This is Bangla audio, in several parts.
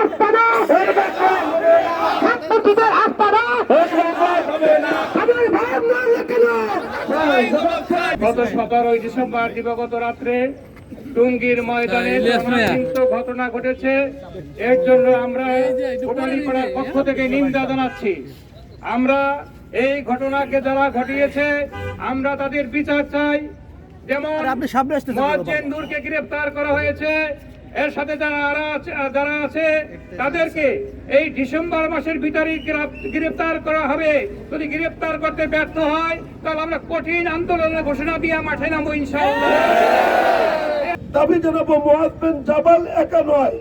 আস্তানা। আস্তানা। গত সতেরোই ডিসেম্বর দিবগত রাত্রে টুঙ্গির ময়দানে ঘটনা ঘটেছে এর জন্য আমরা কোটালীপাড়ার পক্ষ থেকে নিন্দা জানাচ্ছি। আমরা এই ঘটনাকে যারা ঘটিয়েছে আমরা তাদের বিচার চাই। যেমন আপনি সামনে আসতেছেন কেন মহাজেন নূরকে গ্রেফতার করা হয়েছে এর সাথে যারা আছে- যারা আছে, তাদেরকে এই ডিসেম্বর মাসের ভিতরে গ্রেফ- গ্রেফতার করা হবে। যদি গ্রেফতার করতে ব্যর্থ হয়, তাহলে আমরা কঠিন আন্দোলনের ঘোষণা দিয়ে মাঠে নামবো, ইনশাআল্লাহ। দাবি জানাব মোয়াজ জাবাল একা নয়।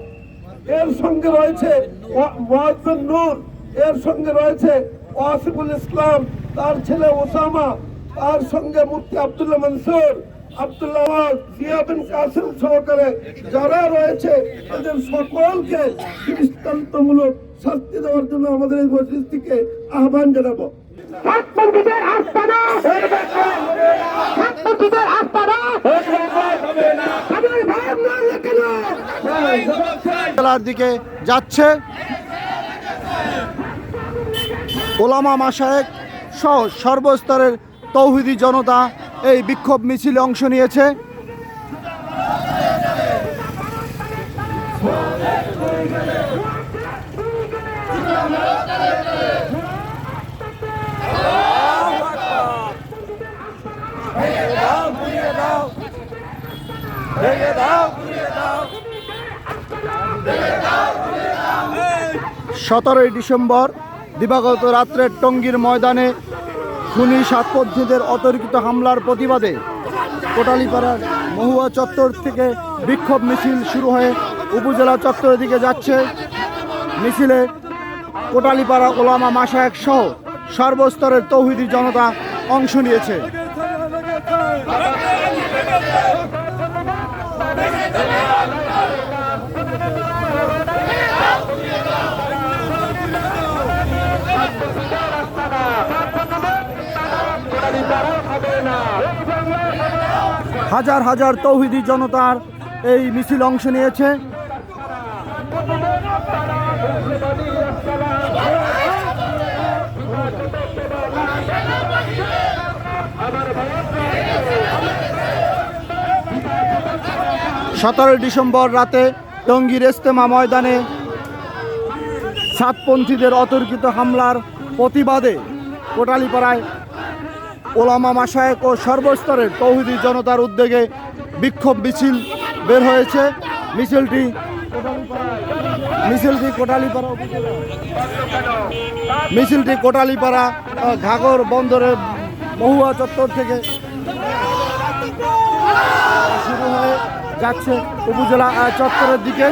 এর সঙ্গে রয়েছে ওয়া- মোয়াজ নূর, এর সঙ্গে রয়েছে ওয়াসিফুল ইসলাম, তার ছেলে ওসামা, তার সঙ্গে মুফতি আব্দুল্লাহ মনসুর। আব্দুল্লাহ ওয়াজ, জিয়া বিন কাসিম সহকারে যারা রয়েছে এদের সকলকে দৃষ্টান্তমূলক শাস্তি দেওয়ার জন্য আমাদের এই মসজিদ থেকে আহ্বান জানাব। দিকে যাচ্ছে। ওলামা মাসায়েক সহ সর্বস্তরের তৌহিদি জনতা এই বিক্ষোভ মিছিলে অংশ নিয়েছে। সতেরোই ডিসেম্বর দিবাগত রাত্রে টঙ্গীর ময়দানে খুনি সাতপন্থীদের অতর্কিত হামলার প্রতিবাদে কোটালীপাড়ার মহুয়া চত্বর থেকে বিক্ষোভ মিছিল শুরু হয়ে উপজেলা চত্বরের দিকে যাচ্ছে। মিছিলে কোটালীপাড়া ওলামা মাসায়ক সহ সর্বস্তরের তৌহিদি জনতা অংশ নিয়েছে। হাজার হাজার তৌহিদি জনতার এই মিছিল অংশ নিয়েছে। সতেরোই ডিসেম্বর রাতে টঙ্গীর ইস্তেমা ময়দানে সাতপন্থীদের অতর্কিত হামলার প্রতিবাদে কোটালীপাড়ায় ওলামা মাসায়েক ও সর্বস্তরের তৌহিদি জনতার উদ্যোগে বিক্ষোভ মিছিল বের হয়েছে। মিছিলটি মিছিলটি কোটালীপাড়া মিছিলটি কোটালীপাড়া ঘাগর বন্দরের মহুয়া চত্বর থেকে শুরু হয়ে যাচ্ছে উপজেলা চত্বরের দিকে।